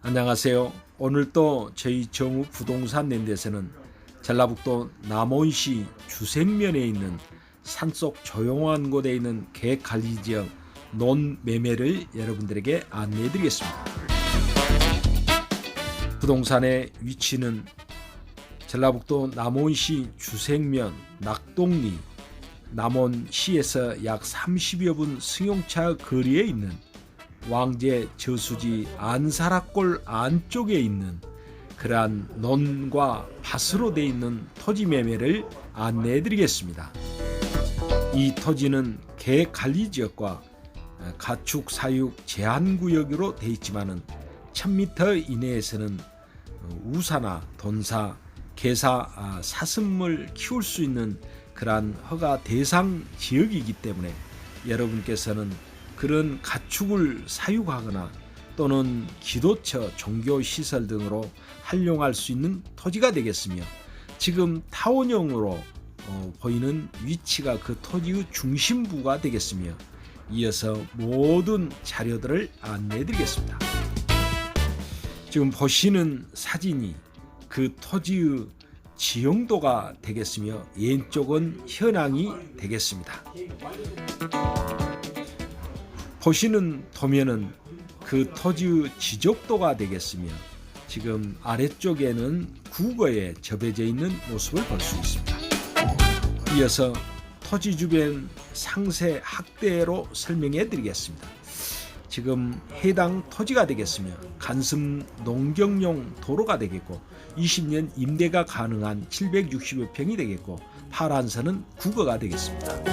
안녕하세요. 오늘 또 저희 정우 부동산 랜드에서는 전라북도 남원시 주생면에 있는 산속 조용한 곳에 있는 계획관리 지역 논매매를 여러분들에게 안내해 드리겠습니다. 부동산의 위치는 전라북도 남원시 주생면 낙동리 남원시에서 약 30여 분 승용차 거리에 있는 왕제 저수지 안사라골 안쪽에 있는 그러한 논과 밭으로 돼 있는 토지 매매를 안내해 드리겠습니다. 이 토지는 계획관리 지역과 가축 사육 제한 구역으로 돼 있지만은 1000m 이내에서는 우사나 돈사, 개사, 아, 사슴을 키울 수 있는 그러한 허가 대상 지역이기 때문에 여러분께서는 그런 가축을 사육하거나 또는 기도처, 종교 시설 등으로 활용할 수 있는 토지가 되겠으며 지금 타원형으로 어, 보이는 위치가 그 토지의 중심부가 되겠으며 이어서 모든 자료들을 안내해 드리겠습니다. 지금 보시는 사진이 그 토지의 지형도가 되겠으며 왼쪽은 현황이 되겠습니다. 보시는 도면은 그 토지의 지적도가 되겠으며 지금 아래쪽에는 국어에 접해져 있는 모습을 볼 수 있습니다. 이어서 토지 주변 상세 학대로 설명해 드리겠습니다. 지금 해당 토지가 되겠으며 간섭 농경용 도로가 되겠고 20년 임대가 가능한 760여 평이 되겠고 파란선은 국어가 되겠습니다.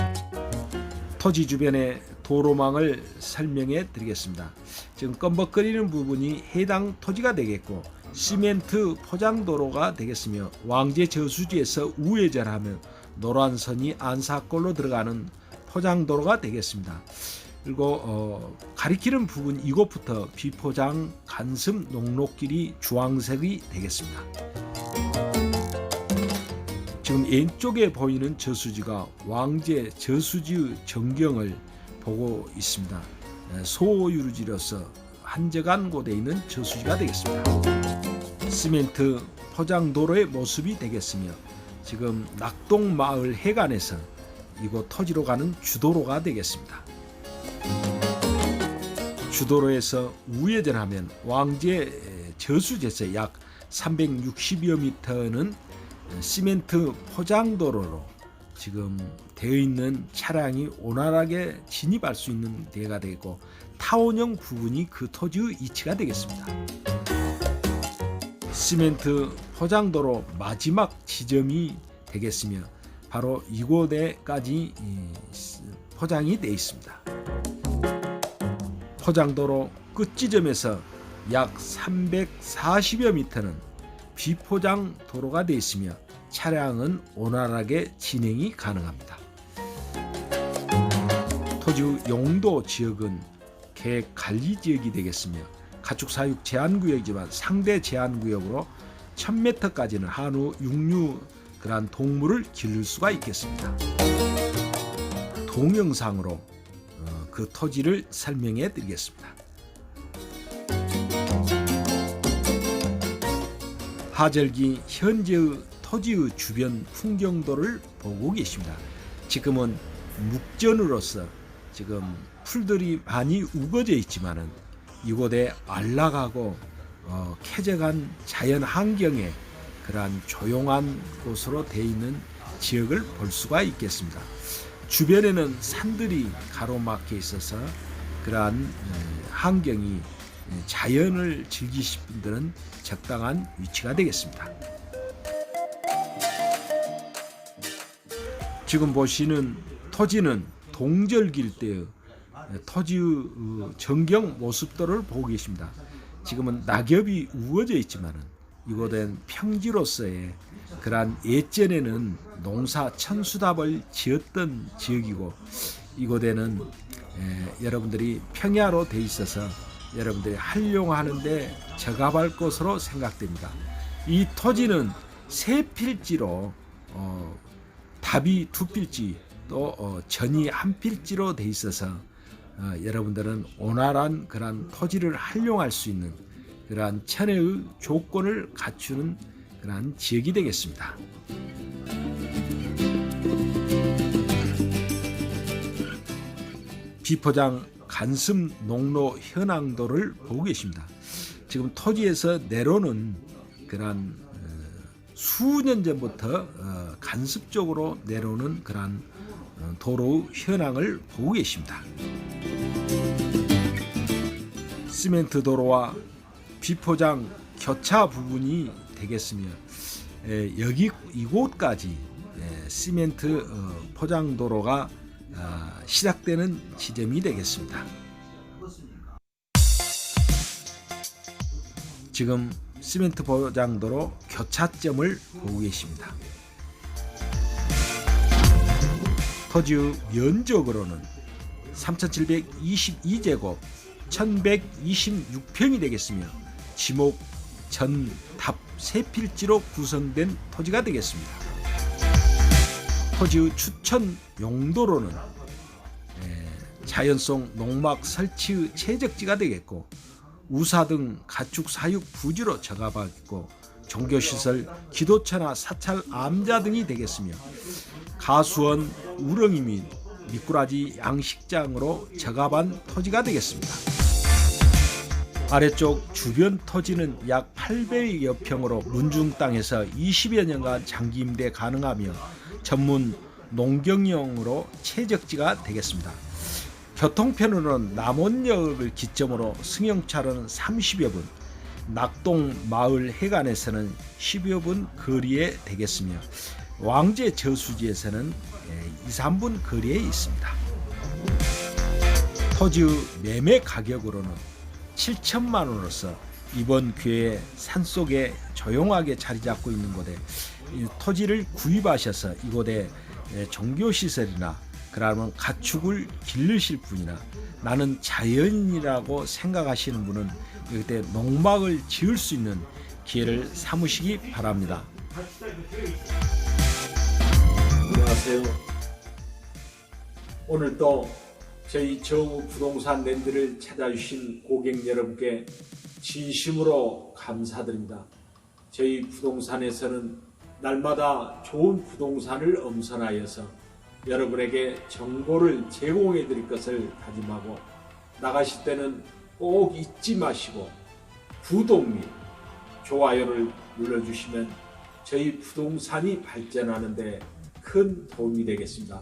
토지 주변의 도로망을 설명해 드리겠습니다. 지금 껌벅거리는 부분이 해당 토지가 되겠고 시멘트 포장도로가 되겠으며 왕제 저수지에서 우회전하면 노란 선이 안사골로 들어가는 포장도로가 되겠습니다. 그리고 어, 가리키는 부분 이곳부터 비포장 간섭 농로길이 주황색이 되겠습니다. 지금 왼쪽에 보이는 저수지가 왕제 저수지의 전경을 보고 있습니다. 에, 소유지로서 한적한 곳에 있는 저수지가 되겠습니다. 시멘트 포장 도로의 모습이 되겠으며 지금 낙동 마을 해관에서 이곳 토지로 가는 주도로가 되겠습니다. 주도로에서 우회전하면 왕제 저수지에서 약 360여 미터는 시멘트 포장도로로 지금 되어 있는 차량이 원활하게 진입할 수 있는 데가 되고 타원형 부분이 그 토지의 이치가 되겠습니다. 시멘트 포장도로 마지막 지점이 되겠으며 바로 이곳에까지 포장이 되어 있습니다. 포장도로 끝 지점에서 약 340여 미터는 비포장 도로가 되어 있으며 차량은 원활하게 진행이 가능합니다. 토지 용도 지역은 계획 관리 지역이 되겠으며 가축 사육 제한 구역이지만 상대 제한 구역으로 1000m까지는 한우, 육류 그러한 동물을 기를 수가 있겠습니다. 동영상으로 어, 그 토지를 설명해 드리겠습니다. 하절기 현재의 토지의 주변 풍경도를 보고 계십니다. 지금은 묵전으로서 지금 풀들이 많이 우거져 있지만은 이곳에 안락하고 어, 쾌적한 자연 환경에 그러한 조용한 곳으로 되어 있는 지역을 볼 수가 있겠습니다. 주변에는 산들이 가로막혀 있어서 그러한 에, 환경이 에, 자연을 즐기실 분들은 적당한 위치가 되겠습니다. 지금 보시는 토지는 동절길 때의 토지의 어, 전경 모습들을 보고 계십니다. 지금은 낙엽이 우거져 있지만은 이곳엔 평지로서의 그러한 예전에는 농사 천수답을 지었던 지역이고 이곳에는 에, 여러분들이 평야로 돼 있어서 여러분들이 활용하는데 적합할 것으로 생각됩니다. 이 토지는 세 필지로 어, 답이 두 필지 또 어, 전이 한 필지로 돼 있어서 어, 여러분들은 원활한 그런 토지를 활용할 수 있는 그러한 천혜의 조건을 갖추는 그러한 지역이 되겠습니다. 비포장 간습 농로 현황도를 보고 계십니다. 지금 토지에서 내려오는 그러한 어, 수년 전부터 어, 간습적으로 내려오는 그러한 어, 도로 현황을 보고 계십니다. 시멘트 도로와 비포장 교차 부분이 되겠으며 에, 여기 이곳까지 에, 시멘트 어, 포장 도로가 아, 시작되는 지점이 되겠습니다. 지금 시멘트 포장도로 교차점을 보고 계십니다. 토지의 면적으로는 3,722제곱 1,126평이 되겠으며 지목, 전, 답, 세 필지로 구성된 토지가 되겠습니다. 토지의 추천 용도로는 에, 자연성 농막 설치의 최적지가 되겠고 우사 등 가축 사육 부지로 적합하겠고 종교시설, 기도처나 사찰 암자 등이 되겠으며 가수원, 우렁이 및 미꾸라지 양식장으로 적합한 토지가 되겠습니다. 아래쪽 주변 토지는 약 800여 평으로 문중 땅에서 20여 년간 장기 임대 가능하며 전문 농경용으로 최적지가 되겠습니다. 교통편으로는 남원역을 기점으로 승용차로는 30여 분, 낙동 마을 해관에서는 10여 분 거리에 되겠으며 왕제 저수지에서는 2, 3분 거리에 있습니다. 토지의 매매 가격으로는 7천만 원으로서 이번 기회에 산속에 조용하게 자리 잡고 있는 곳에 이 토지를 구입하셔서 이곳에 예, 종교시설이나 그러면 가축을 기르실 분이나 나는 자연이라고 생각하시는 분은 이때 농막을 지을 수 있는 기회를 삼으시기 바랍니다. 안녕하세요. 오늘 또 저희 정우 부동산 랜드를 찾아주신 고객 여러분께 진심으로 감사드립니다. 저희 부동산에서는 날마다 좋은 부동산을 엄선하여서 여러분에게 정보를 제공해 드릴 것을 다짐하고 나가실 때는 꼭 잊지 마시고 구독 및 좋아요를 눌러주시면 저희 부동산이 발전하는데 큰 도움이 되겠습니다.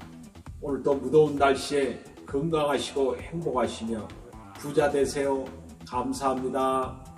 오늘도 무더운 날씨에 건강하시고 행복하시며 부자 되세요. 감사합니다.